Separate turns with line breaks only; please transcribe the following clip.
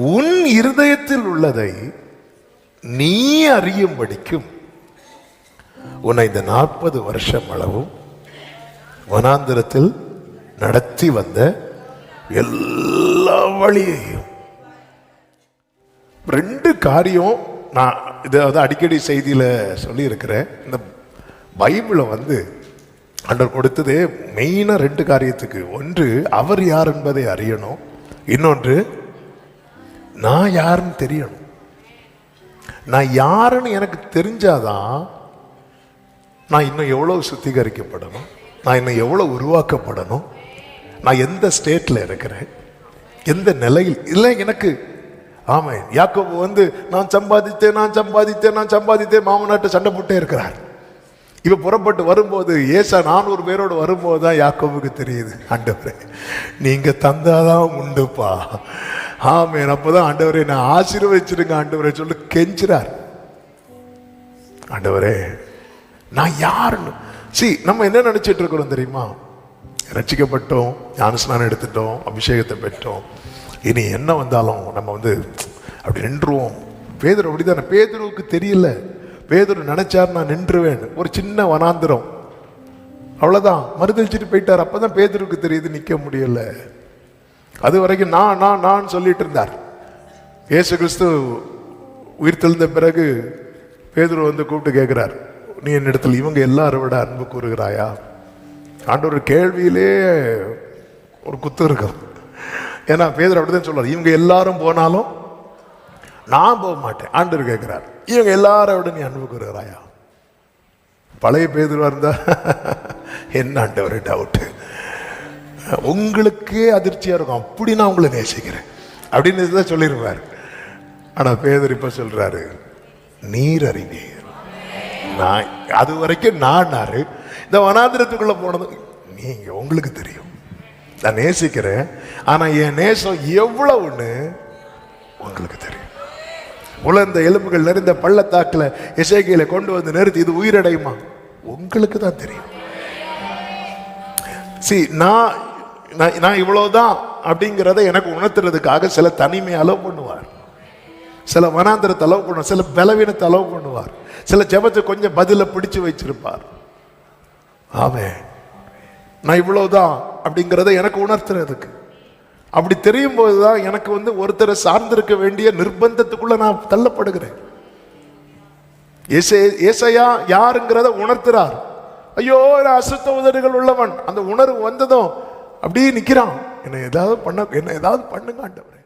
உன் இருதயத்தில் உள்ளதை நீ அறியும்படிக்கும் உன்னை இந்த நாற்பது வருஷம் அளவும் வனாந்திரத்தில் நடத்தி வந்த எல்லா வழியையும். ரெண்டு காரியம் நான் இதை வந்து அடிக்கடி செய்தியில் சொல்லியிருக்கிறேன். இந்த பைபிளை வந்து அண்டர் கொடுத்ததே மெயினாக ரெண்டு காரியத்துக்கு. ஒன்று அவர் யார் என்பதை அறியணும். இன்னொன்று நான் யாருன்னு தெரியணும். நான் யாருன்னு எனக்கு தெரிஞ்சாதான் நான் இன்னும் எவ்வளோ சுத்திகரிக்கப்படணும்? நான் இன்னும் எவ்வளோ உருவாக்கப்படணும்? நான் எந்த ஸ்டேட்டில் இருக்கிறேன்? எந்த நிலையில்? இல்லை எனக்கு ஆமாம் யாக்கோபு வந்து நான் சம்பாதித்தேன் நான் சம்பாதித்தேன் நான் சம்பாதித்தேன். மாமனாட்டு சண்டை போட்டே இருக்கிறார். இப்போ புறப்பட்டு வரும்போது ஏசா நானூறு பேரோடு வரும்போது தான் யாக்கோவுக்கு தெரியுது. ஆண்டவரே நீங்கள் தந்தாதான் உண்டுப்பா. ஆமேன். அப்போதான் ஆண்டவரே நான் ஆசீர்வதிச்சிருங்க ஆண்டவரே சொல்லி கெஞ்சுறார். ஆண்டவரே நான் யாருன்னு? சி நம்ம என்ன நினைச்சிட்டு இருக்கிறோம் தெரியுமா? ரசிக்கப்பட்டோம் ஞானஸ்நானம் எடுத்துட்டோம் அபிஷேகத்தை பெற்றோம். இனி என்ன வந்தாலும் நம்ம வந்து அப்படி நின்றுவோம். பேதர் அப்படிதானே? பேதுருவுக்கு தெரியல. பேதர் நினைச்சார் நான் நின்றுவேன் ஒரு சின்ன வனாந்திரம். அவ்வளோதான் மறுதளிச்சுட்டு போயிட்டார். அப்பதான் பேதருக்கு தெரியுது நிற்க முடியலை. அது வரைக்கும் நான் நான் நான் சொல்லிட்டு இருந்தார். ஏசு கிறிஸ்து உயிர் தெழுந்த பிறகு பேதுரு வந்து கூப்பிட்டு கேட்குறார் நீ என்னிடத்தில் இவங்க எல்லாரும் விட அன்பு கூறுகிறாயா? ஆண்டவர் கேள்வியிலே ஒரு குத்து இருக்கும். ஏன்னா பேதர் அப்படிதான் சொல்றார் இவங்க எல்லாரும் போனாலும் நான் போக மாட்டேன். ஆண்டவர் கேட்குறார் இவங்க எல்லாரும் விட நீ அன்பு கூறுகிறாயா? பழைய பேதுருவா இருந்தா என்ன ஆண்டவர் டவுட்டு உங்களுக்கே அதிர்ச்சியா இருக்கும். அப்படி நான் உங்களை நேசிக்கிறேன். அப்படின்னு தான் சொல்லியிருப்பார் ஆனா பேதர் இப்ப சொல்றாரு நீர் அறிவீர் நான் அது வரைக்கும் நானாரு இந்த வனாந்திரத்துக்குள்ள போனது நீங்க உங்களுக்கு தெரியும். நான் நேசிக்கிறேன் ஆனா என் நேசம் எவ்வளவுன்னு உங்களுக்கு தெரியும். உலர்ந்த எலும்புகள் நிறைந்த பள்ளத்தாக்கில் இசைக்கையில கொண்டு வந்து நிறுத்தி இது உயிரடையுமா? உங்களுக்கு தான் தெரியும். சி நான் நான் நான் இவ்வளோதான் அப்படிங்கிறத எனக்கு உணர்த்துறதுக்காக சில தனிமை அளவு பண்ணுவார். சில மனாந்திரத்தை அளவு பண்ணுவார். சில பலவீனத்தை அளவு பண்ணுவார். சில ஜெபத்தை கொஞ்சம் பதில பிடிச்சு வச்சிருப்பார். ஆமே நான் இவ்வளோதான் அப்படிங்கிறத எனக்கு உணர்த்துறதுக்கு. அப்படி தெரியும் போது தான் எனக்கு வந்து ஒருத்தரை சார்ந்திருக்க வேண்டிய நிர்பந்தத்துக்குள்ள நான் தள்ளப்படுகிறேன். ஏசே- ஏசையா யாருங்கிறத உணர்த்துறார். ஐயோ நான் அசுத்த உதடுகள் உள்ளவன். அந்த உணர்வு வந்ததும் அப்படியே நிற்கிறான் என்னை ஏதாவது பண்ண என்ன ஏதாவது பண்ணுங்க ஆண்டவர்.